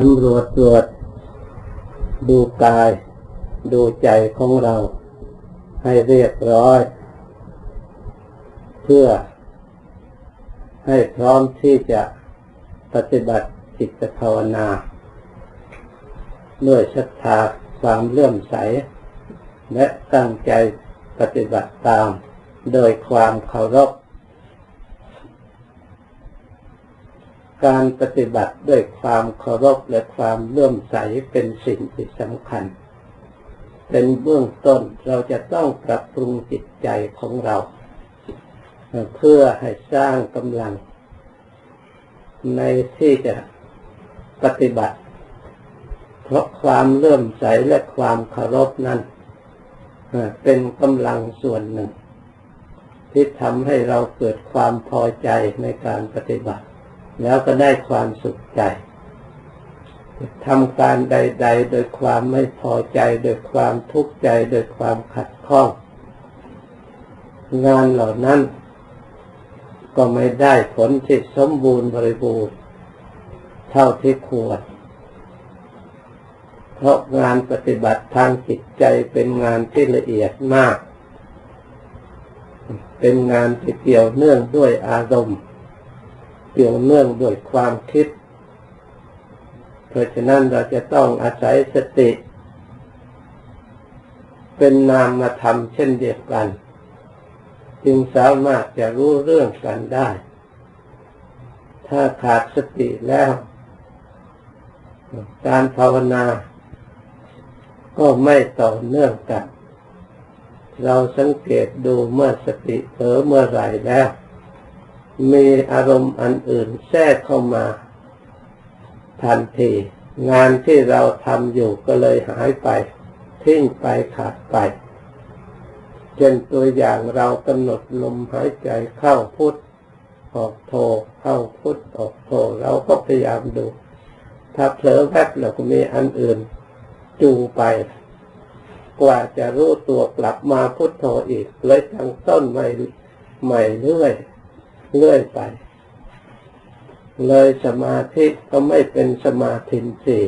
สำรวจตรวจ ดูกาย ดูใจของเรา ให้เรียบร้อย เพื่อ ให้พร้อมที่จะปฏิบัติจิตภาวนา ด้วยศรัทธาความเลื่อมใส และตั้งใจปฏิบัติตาม โดยความเคารพ การปฏิบัติด้วยความเคารพและความเลื่อมใสเป็นสิ่งที่สำคัญ เป็นเบื้องต้นเราจะต้องปรับปรุงจิตใจของเรา เพื่อให้สร้างกำลัง ในที่จะปฏิบัติ เพราะความเลื่อมใสและความเคารพนั้นเป็นกำลังส่วนหนึ่ง ที่ทำให้เราเกิดความพอใจในการปฏิบัติ แล้วก็ได้ความสุขใจทำการใด ๆ โดยความไม่พอใจ โดยความทุกข์ใจ โดยความขัดข้อง งานเหล่านั้น ก็ไม่ได้ผลที่สมบูรณ์บริบูรณ์ เท่าที่ควร เพราะงานปฏิบัติทางจิตใจเป็นงานที่ละเอียดมาก เป็นงานที่เกี่ยวเนื่องด้วยอารมณ์ เกี่ยวเนื่องด้วยความคิด เพราะฉะนั้นเราจะต้องอาศัยสติ เป็นนามธรรมเช่นเดียวกัน จึงสามารถจะรู้เรื่องกันได้ ถ้าขาดสติแล้ว การภาวนา ก็ไม่ต่อเนื่องกัน เราสังเกตดูเมื่อสติเผลอเมื่อไหร่แล้ว มีอารมณ์อันอื่นแทรกเข้ามาทันที งานที่เราทำอยู่ก็เลยหายไป ทิ้งไปขาดไปเช่นตัวอย่างเรากำหนดลมหายใจเข้าพุทออกโทเข้าพุทออกโทเราก็พยายามดู ถ้าเผลอแวบเราก็มีอันอื่นจูไป กว่าจะรู้ตัวกลับมาพุทโธอีกเลยทั้งต้นใหม่ใหม่เรื่อย เรื่อยไป เลยสมาธิก็ไม่เป็นสมาธิสี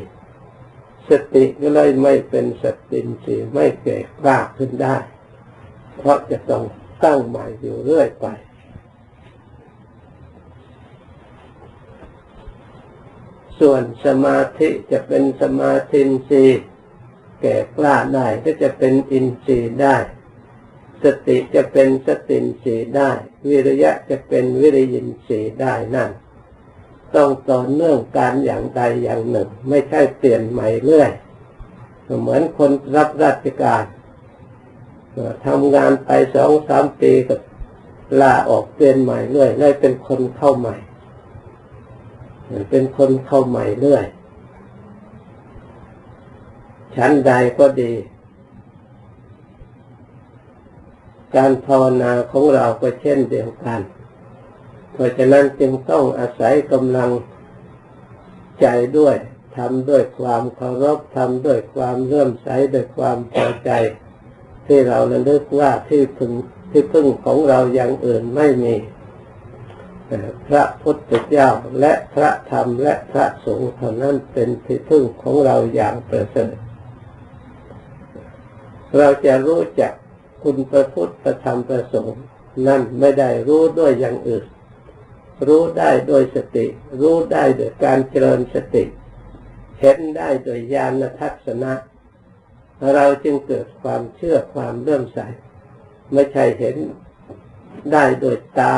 สติก็เลยไม่เป็นสตินสีไม่เก่กล้าขึ้นได้ เพราะจะต้องตั้งใหม่อยู่เรื่อยไป ส่วนสมาธิจะเป็นสมาธินสีแก่กล้าได้ก็จะเป็นอินทรีย์ได้ สติจะเป็นสตินทรียได้ วิริยะจะเป็นวิริยินทรียได้นั่น ต้องต่อเนื่องการอย่างใดอย่างหนึ่ง ไม่ใช่เปลี่ยนใหม่เรื่อยเหมือนคนรับราชการทำงานไปสองสามปีก็ลาออกเปลี่ยนใหม่เรื่อยเลยเป็นคนเข้าใหม่ เป็นคนเข้าใหม่เรื่อยชั้นใดก็ดี การภาวนาของเราก็เช่นเดียวกัน เพราะฉะนั้นจึงต้องอาศัยกำลังใจด้วยทำด้วยความเคารพทำด้วยความเลื่อมใสด้วยความพอใจ ที่เราระลึกว่าที่พึงที่พึ่งของเราอย่างอื่นไม่มี พระพุทธเจ้าและพระธรรมและพระสงฆ์เท่านั้นเป็นที่พึ่งของเราอย่างประเสริฐเราจะรู้จัก คุณพระพุทธพระธรรมพระสงฆ์นั่นไม่ได้รู้ด้วยอย่างอื่น รู้ได้โดยสติ รู้ได้โดยการเจริญสติ เห็นได้โดยญาณทัศนะ เราจึงเกิดความเชื่อความเลื่อมใส ไม่ใช่เห็นได้โดยตา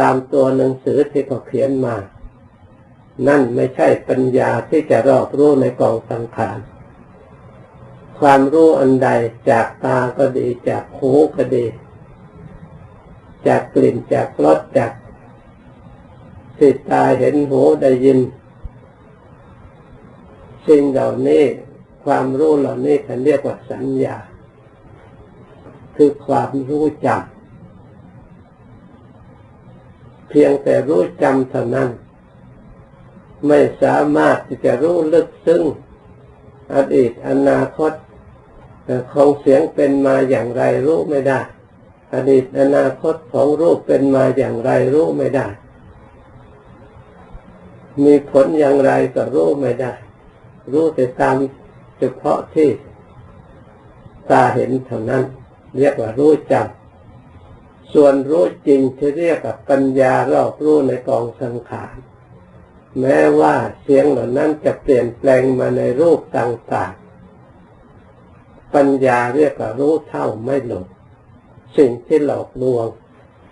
ตามตัวหนังสือที่เขาเขียนมา นั่นไม่ใช่ปัญญาที่จะรอบรู้ในกองสังขาร ความรู้อันใดจากตาก็ดี จากหูก็ดี จากกลิ่นจากรสจากสิตาเห็นหูได้ยิน สิ่งเหล่านี้ความรู้เหล่านี้เขาเรียกว่าสัญญา คือความรู้จำเพียงแต่รู้จำเท่านั้น ไม่สามารถที่จะรู้ลึกซึ้งอดีตอนาคต ของเสียงเป็นมาอย่างไรรู้ไม่ได้ อดีตอนาคตของรูปเป็นมาอย่างไรรู้ไม่ได้ มีผลอย่างไรก็รู้ไม่ได้ รู้แต่ตามเฉพาะที่ตาเห็นเท่านั้น เรียกว่ารู้จำส่วนรู้จริงที่เรียกว่าปัญญารอบรู้ในกองสังขารแม้ว่าเสียงเหล่านั้นจะเปลี่ยนแปลงมาในรูปต่าง ปัญญาเรียกว่ารู้เท่าไม่หลงสิ่งที่หลอกลวง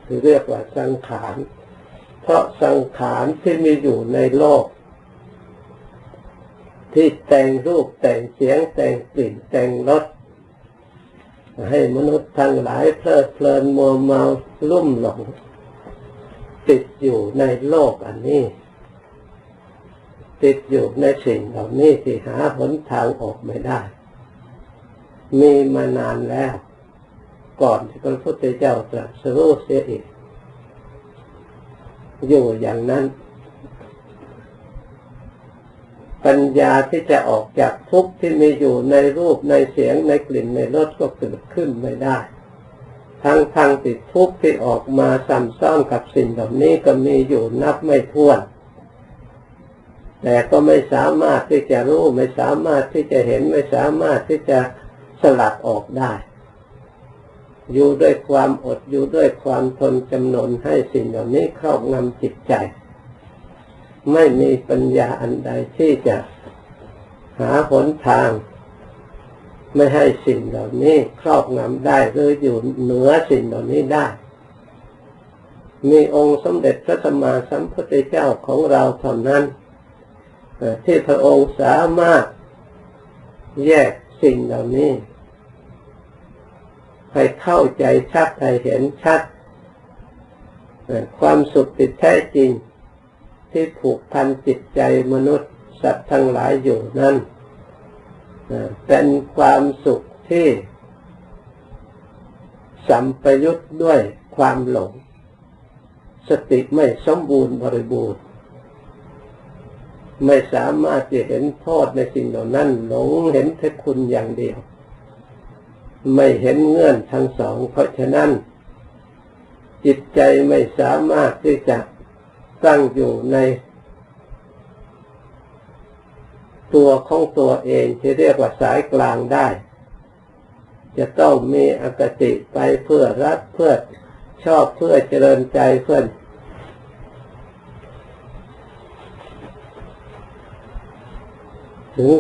คือเรียกว่าสังขาร เพราะสังขารที่มีอยู่ในโลก ที่แต่งรูปแต่งเสียงแต่งกลิ่นแต่งรสให้มนุษย์ทั้งหลายเพลิดเพลินมัวเมาลุ่มหลง ติดอยู่ในโลกอันนี้ ติดอยู่ในสิ่งเหล่านี้ที่หาหนทางออกไม่ได้ มีมานานแล้ว ก่อนที่พระพุทธเจ้าตรัสรู้เสียอีก อยู่อย่างนั้น ปัญญาที่จะออกจากทุกข์ที่มีอยู่ในรูปในเสียงในกลิ่นในรสก็เกิดขึ้นไม่ได้ ทั้งทางติดทุกข์ที่ออกมาซ้ำซ้อนกับสิ่งเหล่านี้ก็มีอยู่นับไม่ถ้วนแต่ก็ไม่สามารถที่จะรู้ไม่สามารถที่จะเห็นไม่สามารถที่จะ สลัดออกได้ อยู่ด้วยความอดอยู่ด้วยความทนจำนนให้สิ่งเหล่านี้ครอบงำจิตใจ ไม่มีปัญญาอันใดที่จะหาหนทาง ไม่ให้สิ่งเหล่านี้ครอบงำได้หรืออยู่เหนือสิ่งเหล่านี้ได้มีองค์สมเด็จพระสัมมาสัมพุทธเจ้าของเราเท่านั้นที่พระองค์สามารถแยกสิ่งเหล่านี้ ให้เข้าใจชัดให้เห็นชัด ความสุขติดแท้จริง ที่ผูกพันจิตใจมนุษย์สัตว์ทั้งหลายอยู่นั้นเป็นความสุขที่สัมปยุทธ์ด้วยความหลง สติไม่สมบูรณ์บริบูรณ์ ไม่สามารถจะเห็นโทษในสิ่งเหล่านั้น หลงเห็นแค่คุณอย่างเดียว ไม่เห็นเงื่อนทั้งสอง เพราะฉะนั้น จิตใจไม่สามารถที่จะตั้งอยู่ใน ตัวของตัวเองที่เรียกว่าสายกลางได้ จะต้องมีอคติไปเพื่อรักเพื่อชอบเพื่อเจริญใจเพื่อถึง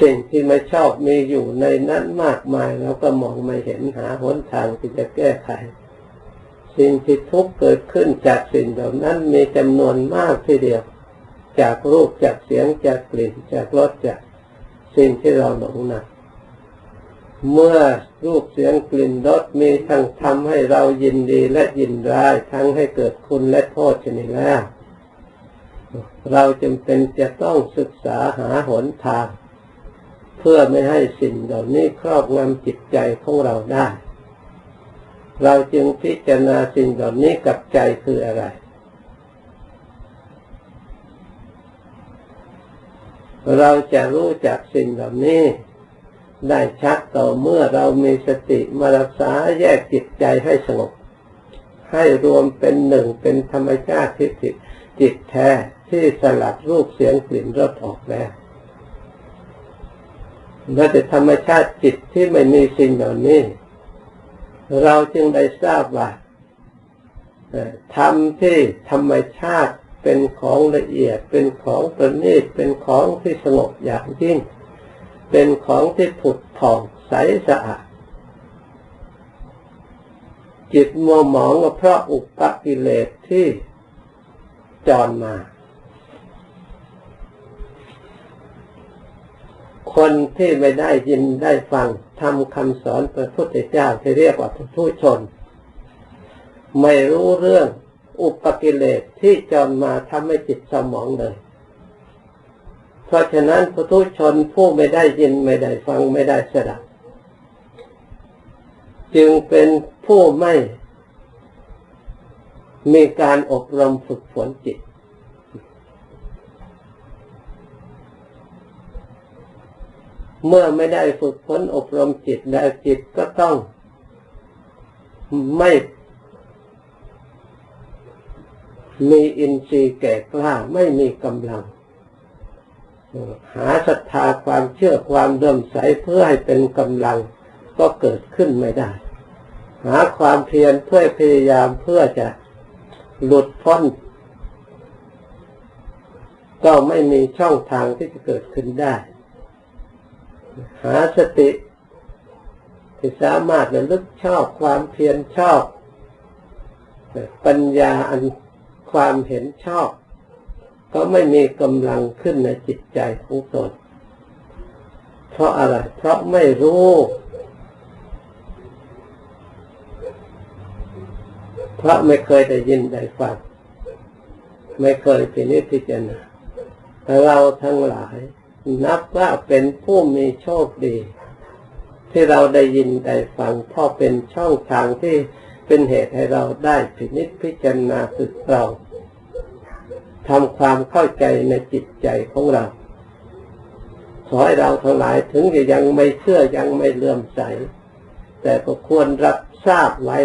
สิ่งที่ไม่ชอบมีอยู่ในนั้นมากมายเราก็มองไม่เห็นหาหนทางที่จะแก้ไข สิ่งที่ทุกข์เกิดขึ้นจากสิ่งเหล่านั้นมีจำนวนมากทีเดียว จากรูปจากเสียงจากกลิ่นจากรสจากสิ่งที่เราหลงนะเมื่อรูปเสียงกลิ่นรสมีทั้งทำให้เรายินดีและยินร้ายทั้งให้เกิดคุณและโทษชนิดแล้ว เราจำเป็นจะต้องศึกษาหาหนทาง พื่อไม่ให้สิ่งเหล่านี้ครอบงำจิตใจของเราได้ เราจึงพิจารณาสิ่งเหล่านี้กับใจคืออะไร เราจะรู้จักสิ่งเหล่านี้ ได้ชัดต่อเมื่อเรามีสติมารักษาแยกจิตใจให้สงบ ให้รวมเป็นหนึ่งเป็นธรรมชาติที่จิตจิตแท้ที่สลัดรูปเสียงกลิ่นรสออกแล้ว และแต่ธรรมชาติจิตที่ไม่มีสิ่งเหล่านี้ เราจึงได้ทราบว่าธรรมที่ธรรมชาติเป็นของละเอียด เป็นของประณีตเป็นของที่สงบอย่างยิ่ง เป็นของที่ผุดผ่องใสสะอาดจิตมัวหมองก็เพราะอุปกิเลสที่จรมา คนที่ไม่ได้ยินได้ฟังทำคำสอนพระพุทธเจ้าที่เรียกว่าผู้ชน ไม่รู้เรื่องอุปกิเลสที่จรมาทำให้จิตสมองเลย เพราะฉะนั้นผู้ทุชนผู้ไม่ได้ยินไม่ได้ฟังไม่ได้สดับจึงเป็นผู้ไม่มีการอบรมฝึกฝนจิต เมื่อไม่ได้ฝึกฝนอบรมจิตแล้วจิตก็ต้อง ไม่มีอินทรีย์แก่กล้าไม่มีกำลัง หาศรัทธาความเชื่อความเลื่อมใสเพื่อให้เป็นกำลังก็เกิดขึ้นไม่ได้ หาความเพียรเพื่อพยายามเพื่อจะหลุดพ้น ก็ไม่มีช่องทางที่จะเกิดขึ้นได้ หาสติ ที่สามารถระลึกชอบความเพียรชอบ ปัญญาอันความเห็นชอบ ก็ไม่มีกำลังขึ้นในจิตใจของตนเพราะอะไร เพราะไม่รู้ เพราะไม่เคยได้ยินได้ฟัง ไม่เคยพินิจพิจารณาเราทั้งหลาย นับว่าเป็นผู้มีโชคดี ที่เราได้ยินได้ฟังเพราะเป็นช่องทางที่เป็นเหตุให้เราได้พินิจพิจารณาสึกเราทำความเข้าใจในจิตใจของเรา ขอให้เราทั้งหลายถึงจะยังไม่เชื่อยังไม่เลื่อมใส แต่ก็ควรรับทราบไว้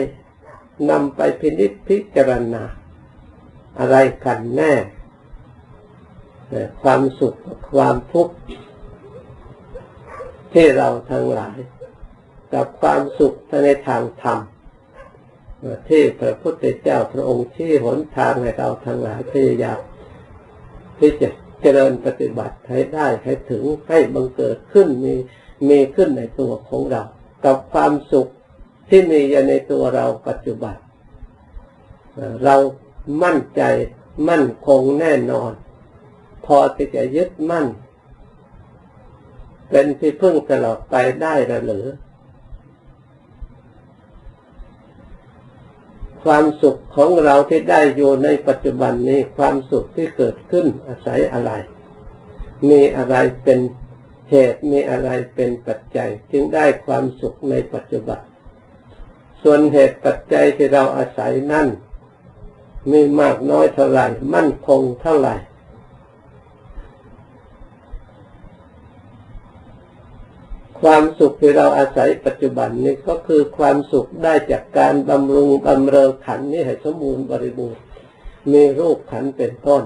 นำไปพินิจพิจารณา อะไรกันแน่ ความสุขความทุกข์ที่เราทั้งหลาย กับความสุขในทางธรรมที่พระพุทธเจ้าพระองค์ชี้หนทางให้เราทั้งหลายพยายามที่จะเจริญปฏิบัติให้ได้ให้ถึงให้บังเกิดขึ้นมีมีขึ้นในตัวของเรา กับความสุขที่มีอยู่ในตัวเราปัจจุบันเรามั่นใจมั่นคงแน่นอน อที่จะยึดมั่น เป็นที่พึ่งตลอดไปได้หรือ ความสุขของเราที่ได้อยู่ในปัจจุบันนี้ความสุขที่เกิดขึ้นอาศัยอะไร มีอะไรเป็นเหตุมีอะไรเป็นปัจจัย จึงได้ความสุขในปัจจุบัน ส่วนเหตุปัจจัยที่เราอาศัยนั่นมีมากน้อยเท่าไหร่ มั่นคงเท่าไหร่ ความสุขที่เราอาศัยปัจจุบันนี้ก็คือความสุขได้จากการบำรุงบำเรอขันนี้ให้สมบูรณ์บริบูรณ์มีรูปขันเป็นต้น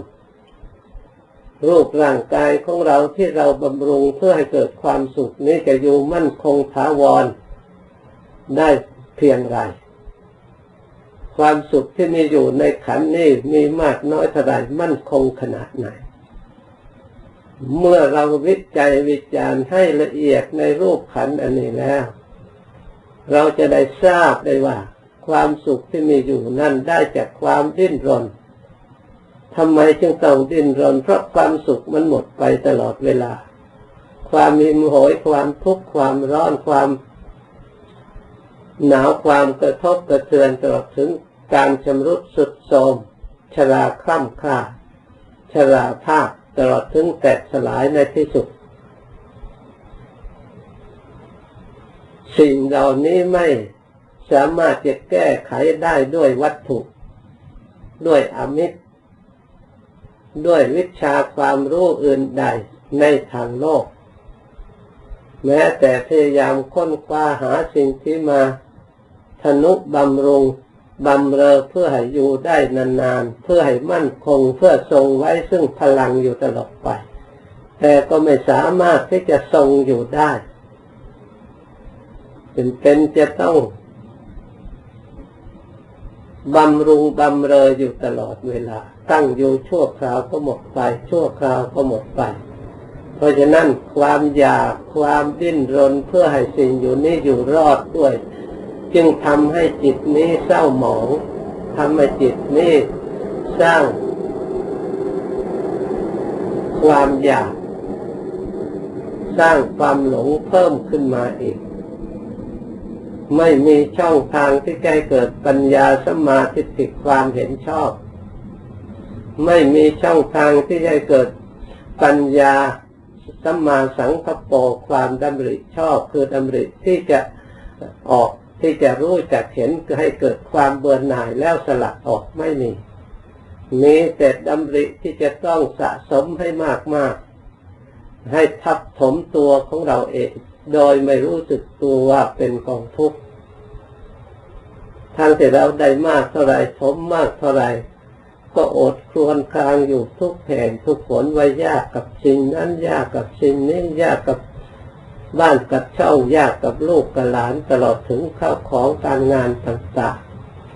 รูปร่างกายของเราที่เราบำรุงเพื่อให้เกิดความสุขนี้จะอยู่มั่นคงถาวร ได้เพียงไรความสุขที่มีอยู่ในขันนี้มีมากน้อยเท่าไรมั่นคงขนาดไหน เมื่อเราวิจัยวิจารณ์ให้ละเอียดในรูปขันอันนี้แล้ว เราจะได้ทราบได้ว่า ความสุขที่มีอยู่นั่นได้จากความดิ้นรนทำไมจึงต้องดิ้นรน เพราะความสุขมันหมดไปตลอดเวลา ความมีมโหยความทุกข์ความร้อนความหนาวความกระทบกระเทือนตลอดถึงการชำรุดสุดโทรมชราคล่ำคลาชราภาพ ตลอดถึงแตกสลายในที่สุด สิ่งเหล่านี้ไม่สามารถจะแก้ไขได้ด้วยวัตถุ ด้วยอมิตร ด้วยวิชาความรู้อื่นใดในทางโลก แม้แต่พยายามค้นคว้าหาสิ่งที่มาทนุบำรุง บำเรอเพื่อให้อยู่ได้นานๆ เพื่อให้มั่นคงเพื่อทรงไว้ซึ่งพลังอยู่ตลอดไป แต่ก็ไม่สามารถที่จะทรงอยู่ได้เป็นเป็นจะต้องบำรุงบำเรออยู่ตลอดเวลา ตั้งอยู่ชั่วคราวก็หมดไป ชั่วคราวก็หมดไป เพราะฉะนั้นความอยากความดิ้นรนเพื่อให้สิ่งอยู่นี้อยู่รอดด้วย จึงทำให้จิตนี้เศร้าหมองทำให้จิตนี้สร้าง ความอยาก สร้างความหลงเพิ่มขึ้นมาอีก ไม่มีช่องทางที่จะเกิดปัญญาสมาธิติความเห็นชอบ ไม่มีช่องทางที่จะเกิดปัญญาสัมมาสังคโปความดำริชอบคือดำริที่จะออก ที่จะรู้จักเห็นให้เกิดความเบื่อหน่ายแล้วสลัดออกไม่มี มีแต่ดำริที่จะต้องสะสมให้มากมากให้ทับถมตัวของเราเอง โดยไม่รู้สึกตัวว่าเป็นกองทุกข์ทางที่เราได้มากเท่าไรถมมากเท่าไรก็อดครวญครางอยู่ทุกแห่งทุกผลว่ายากกับสิ่งนั้นยากกับสิ่งนี้ยากกับ บ้านกับเช่ายากกับลูกกับหลานตลอดถึงข้าวของการงานต่าง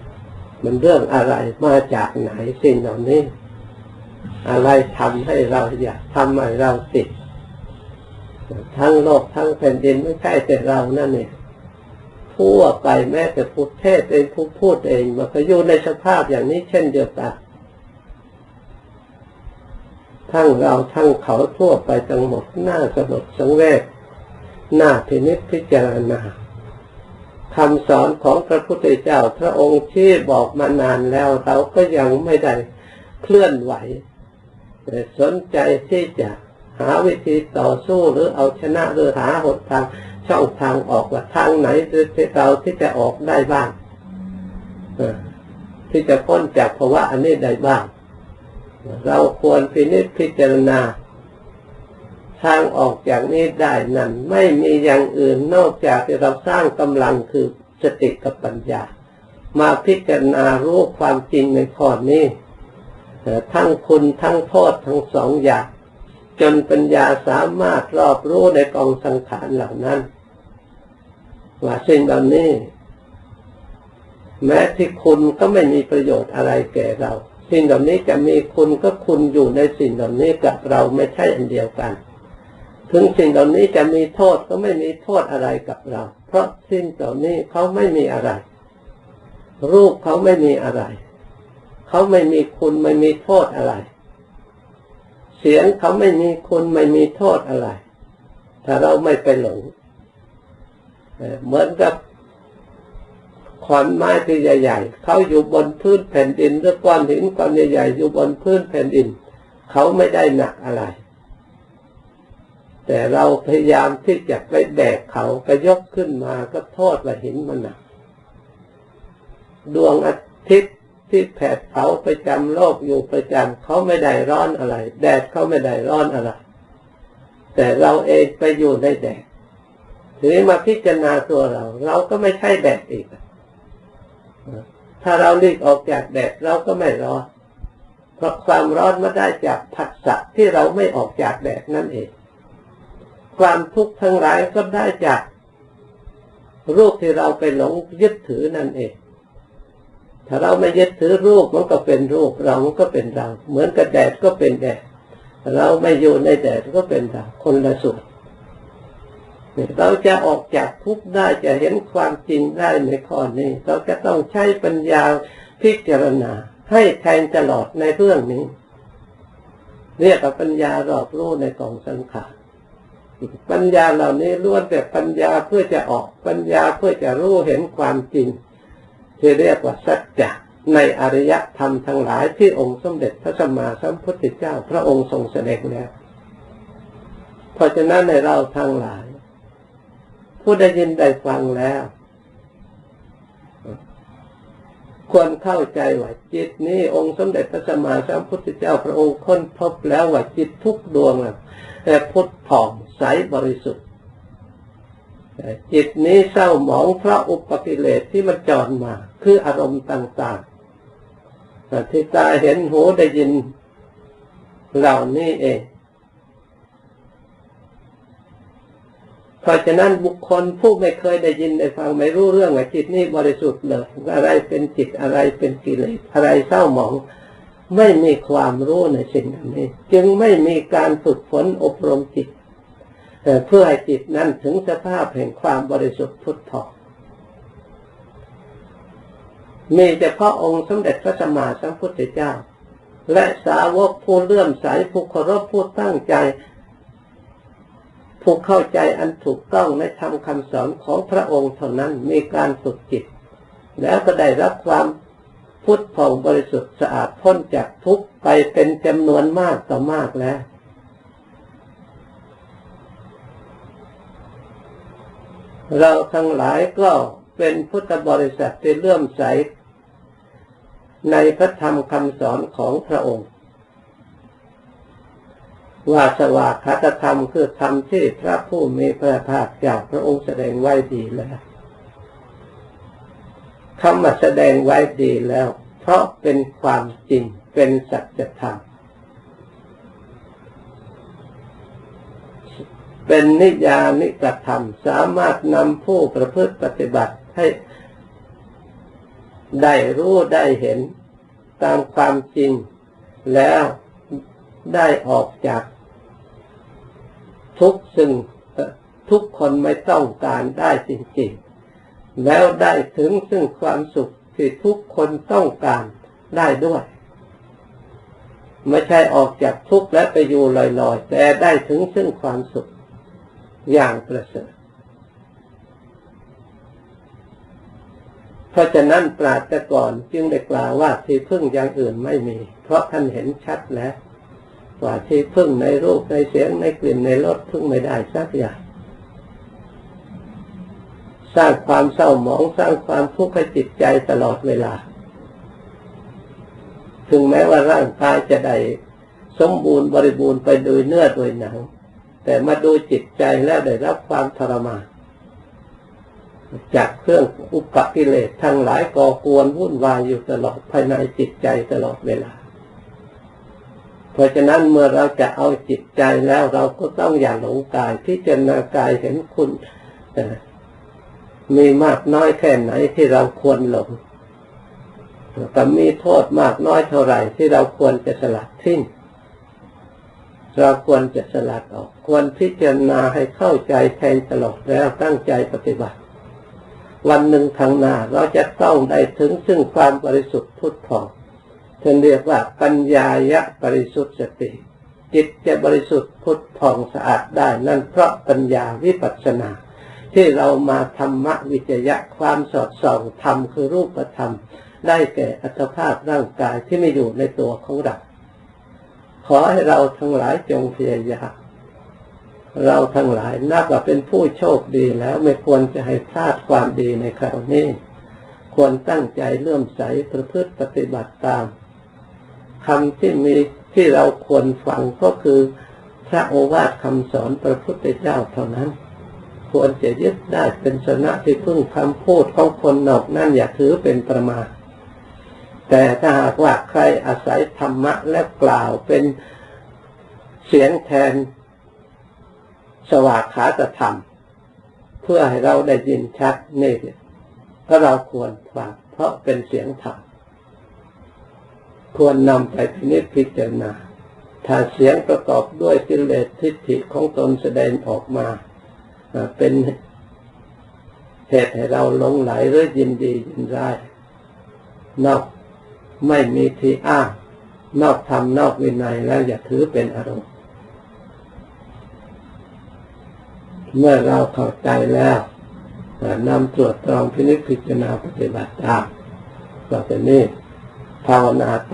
ๆมันเรื่องอะไรมาจากไหนสิ่งเหล่านี้ อะไรทำให้เราอยากทำให้เราติด ทั้งโลกทั้งแผ่นดินไม่ใช่แต่เรานั่นเองทั่วไปแม้แต่พุทธเทศเองผู้พูดเองมันก็อยู่ในสภาพอย่างนี้เช่นเดียวกันทั้งเราทั้งเขาทั่วไปทั้งหมดหน้าสลดสังเวช หน้าพินิจพิจารณาคำสอนของพระพุทธเจ้าพระองค์ที่บอกมานานแล้วเราก็ยังไม่ได้เคลื่อนไหว แต่สนใจที่จะหาวิธีต่อสู้หรือเอาชนะหรือหาหนทางช่องทางออกว่าทางไหนที่เราที่จะออกได้บ้างที่จะพ้นจากภาวะอันนี้ได้บ้าง เราควรพินิจพิจารณา ทางออกจากนี้ได้นั้นไม่มีอย่างอื่นนอกจากที่เราสร้างกำลังคือสติกับปัญญา มาพิจารณารู้ความจริงในข้อนี้ทั้งคุณทั้งโทษทั้งสองอย่างจนปัญญาสามารถรอบรู้ในกองสังขารเหล่านั้น ว่าสิ่งเหล่านี้ แม้ที่คุณก็ไม่มีประโยชน์อะไรแก่เรา สิ่งเหล่านี้จะมีคุณก็คุณอยู่ในสิ่งเหล่านี้กับเราไม่ใช่อันเดียวกัน ถึงสิ่งเหล่านี้จะมีโทษก็ไม่มีโทษอะไรกับเรา เพราะสิ่งเหล่านี้เขาไม่มีอะไร รูปเขาไม่มีอะไร เขาไม่มีคุณไม่มีโทษอะไร เสียงเขาไม่มีคุณไม่มีโทษอะไร ถ้าเราไม่ไปหลงเหมือนกับขอนไม้ที่ใหญ่ ๆ เขาอยู่บนพื้นแผ่นดินหรือก้อนหินก้อนใหญ่ๆอยู่บนพื้นแผ่นดิน เขาไม่ได้หนักอะไร แต่เราพยายามที่จะไปแบกเขาไปยกขึ้นมาก็โทษว่าหินมันหนักดวงอาทิตย์ที่แผดเผาประจำโลกอยู่ประจำเขาไม่ได้ร้อนอะไร แดดเขาไม่ได้ร้อนอะไร แต่เราเองไปอยู่ในแดดทีนี้มาพิจารณาตัวเรา เราก็ไม่ใช่แดดอีก ถ้าเราลีกออกจากแดดเราก็ไม่ร้อน เพราะความร้อนมาได้จากผัสสะที่เราไม่ออกจากแดดนั่นเอง ความทุกข์ทั้งหลายก็ได้จากรูปที่เราไปหลงยึดถือนั่นเอง ถ้าเราไม่ยึดถือรูปมันก็เป็นรูป เรามันก็เป็นเรา เหมือนกับแดดก็เป็นแดด เราไม่อยู่ในแดดก็เป็นเรา คนละส่วนเราจะออกจากทุกข์ได้จะเห็นความจริงได้ในข้อนี้ เราจะต้องใช้ปัญญาพิจารณา ให้แทงตลอดในเรื่องนี้ เรียกว่าปัญญารอบรู้ในกองสังขาร ปัญญาเหล่านี้ล้วนแต่ปัญญาเพื่อจะออกปัญญาเพื่อจะรู้เห็นความจริงที่เรียกว่าสัจจะในอริยธรรมทั้งหลายที่องค์สมเด็จพระสัมมาสัมพุทธเจ้า พระองค์ทรงแสดงแล้ว เพราะฉะนั้นในเราทั้งหลาย ผู้ได้ยินได้ฟังแล้ว ควรเข้าใจว่าจิตนี้องค์สมเด็จพระสัมมาสัมพุทธเจ้าพระองค์ค้นพบแล้วว่าจิตทุกดวง แต่พุทธผ่องใสบริสุทธิ์จิตนี้เศร้าหมองเพราะอุปกิเลสที่มันจรมา คืออารมณ์ต่างๆที่ตาเห็นหูได้ยินเหล่านี้เอง เพราะฉะนั้นบุคคลผู้ไม่เคยได้ยินได้ฟังไม่รู้เรื่องจิตนี้บริสุทธิ์เลยอะไรเป็นจิตอะไรเป็นกิเลสอะไรเศร้าหมอง ไม่มีความรู้ในสิ่งนี้ จึงไม่มีการฝึกฝนอบรมจิตเพื่อให้จิตนั้นถึงสภาพแห่งความบริสุทธิ์พุทธองมีแต่พระองค์สมเด็จพระสัมมาสัมพุทธเจ้า และสาวกผู้เลื่อมใสผู้เคารพผู้ตั้งใจผู้เข้าใจอันถูกต้องในธรรมคำสอนของพระองค์เท่านั้นมีการฝึกจิต แล้วก็ได้รับความ พุทธผ่องบริสุทธิ์สะอาดพ้นจากทุกข์ไปเป็นจำนวนมากต่อมากแล้ว เราทั้งหลายก็เป็นพุทธบริษัทที่เลื่อมใส ในพระธรรมคำสอนของพระองค์ ว่าสวากขาตธรรมคือธรรมที่พระผู้มีพระภาคเจ้าพระองค์แสดงไว้ดีแล้ว คำมาแสดงไว้ดีแล้ว เพราะเป็นความจริงเป็นสัจธรรมเป็นนิยานิกธรรม สามารถนำผู้ประพฤติปฏิบัติให้ได้รู้ได้เห็นตามความจริง แล้วได้ออกจาก ทุกซึ่งทุกคนไม่ต้องการได้จริงๆ แล้วได้ถึงซึ่งความสุขที่ทุกคนต้องการได้ด้วย ไม่ใช่ออกจากทุกข์และไปอยู่ลอยๆ แต่ได้ถึงซึ่งความสุข อย่างประเสริฐเพราะฉะนั้นปราชญ์ก่อนจึงได้กล่าวว่าที่พึ่งอย่างอื่นไม่มี เพราะท่านเห็นชัดแล้วว่าที่พึ่งในรูปในเสียงในกลิ่นในรสพึ่งไม่ได้สักอย่าง สร้างความเศร้าหมองสร้างความทุกข์ให้จิตใจตลอดเวลา ถึงแม้ว่าร่างกายจะได้สมบูรณ์บริบูรณ์ไปโดยเนื้อโดยหนัง แต่มาดูจิตใจแล้วได้รับความทรมานจากเครื่องอุปกิเลสทั้งหลายก่อกวนวุ่นวายอยู่ตลอดภายในจิตใจตลอดเวลา เพราะฉะนั้นเมื่อเราจะเอาจิตใจแล้วเราก็ต้องอย่าหลงกายพิจารณากายเห็นคุณ มีมากน้อยแค่ไหนที่เราควรหลงแต่มีโทษมากน้อยเท่าไหร่ที่เราควรจะสลัดทิ้งเราควรจะสลัดออก ควรพิจารณาให้เข้าใจแทนตลอดแล้วตั้งใจปฏิบัติ วันหนึ่งข้างหน้าเราจะต้องได้ถึงซึ่งความบริสุทธิ์พุทธทองท่านเรียกว่าปัญญายะบริสุทธิ์สติ จิตจะบริสุทธิ์พุทธทองสะอาดได้ นั่นเพราะปัญญาวิปัสสนา ที่เรามาธรรมวิจยะความสอดส่องธรรมคือรูปธรรม ได้แก่อัตภาพร่างกายที่ไม่อยู่ในตัวของเราขอให้เราทั้งหลายจงพยายามเราทั้งหลายนับว่าเป็นผู้โชคดีแล้วไม่ควรจะให้พลาดความดีในคราวนี้ ควรตั้งใจเลื่อมใสประพฤติปฏิบัติตามคำที่มีที่เราควรฟังก็คือพระโอวาทคำสอนพระพุทธเจ้าเท่านั้น ควรจะยึดได้เป็นสนะที่พึ่งคำพูดของคนนอกนั่นอย่าถือเป็นประมาทแต่ถ้าหากว่าใครอาศัยธรรมะและกล่าวเป็นเสียงแทนสวากขาตธรรม เพื่อให้เราได้ยินชัดนี่ก็เราควรฟังเพราะเป็นเสียงธรรมควรนำไปพินิจพิจารณาถ้าเสียงประกอบด้วยกิเลสทิฏฐิของตนแสดงออกมา เป็นเหตุให้เราหลงไหลหรือยินดียินร้ายนอกไม่มีที่อ้างนอกธรรมนอกวินัยแล้วอย่าถือเป็นอารมณ์เมื่อเราเข้าใจแล้วนำตรวจตรองพินิจพิจารณาปฏิบัติตามต่อไปนี้ภาวนา